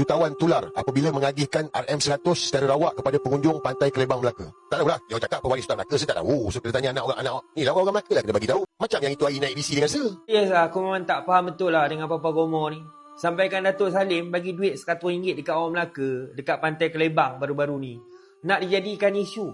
jutawan tular apabila mengagihkan RM100 secara rawak kepada pengunjung Pantai Kelebang Melaka. Tak tahulah. Dia orang cakap pewaris Sultan Melaka, saya tak tahu. So, kita tanya anak orang, anak ni lah orang Melaka lah kena bagi tahu. Macam yang itu hari naik BC dengan saya. Yes lah, aku memang tak faham betul lah dengan Papa Gomo ni. Sampaikan Datuk Salim bagi duit RM100 dekat orang Melaka, dekat Pantai Kelebang baru-baru ni. Nak dijadikan isu.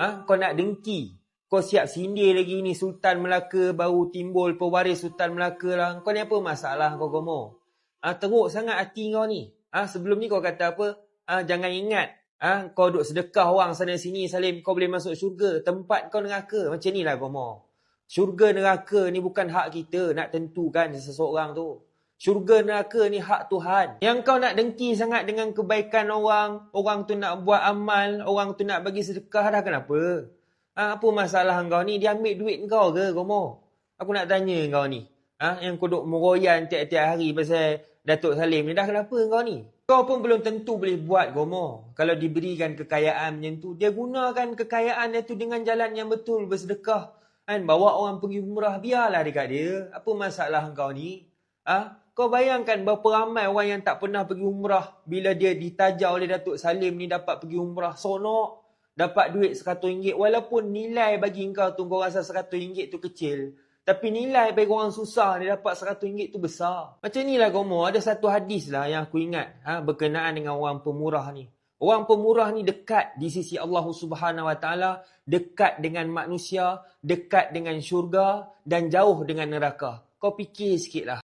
Ha? Kau nak dengki. Kau siap sindir lagi ni Sultan Melaka baru timbul pewaris Sultan Melaka lah. Kau ni apa masalah kau Gomo? Ha? Teruk sangat hati kau ni. Ha? Sebelum ni kau kata apa? Ha? Jangan ingat. Ha? Kau duduk sedekah orang sana sini Salim. Kau boleh masuk syurga. Tempat kau neraka. Macam ni lah Gomo. Syurga neraka ni bukan hak kita nak tentukan seseorang tu. Syurga neraka ni hak Tuhan. Yang kau nak dengki sangat dengan kebaikan orang, orang tu nak buat amal, orang tu nak bagi sedekah dah kenapa? Ha, apa masalah kau ni? Dia ambil duit kau ke, Gomo? Aku nak tanya kau ni. Ha, yang kau duk meroyan tiap-tiap hari pasal Datuk Salim ni dah kenapa kau ni? Kau pun belum tentu boleh buat, Gomo. Kalau diberikan kekayaan macam tu, dia gunakan kekayaan dia tu dengan jalan yang betul, bersedekah. Kan, bawa orang pergi umrah, biarlah dekat dia. Apa masalah kau ni? Ha? Kau bayangkan berapa ramai orang yang tak pernah pergi umrah bila dia ditajar oleh Datuk Salim ni dapat pergi umrah. Sonok. Dapat duit RM100 walaupun nilai bagi kau tu kau rasa RM100 tu kecil. Tapi nilai bagi orang susah dia dapat RM100 tu besar. Macam ni lah Gomo. Ada satu hadis lah yang aku ingat ha, berkenaan dengan orang pemurah ni. Orang pemurah ni dekat di sisi Allah Subhanahu Wa Taala, dekat dengan manusia, dekat dengan syurga dan jauh dengan neraka. Kau fikir sikit lah.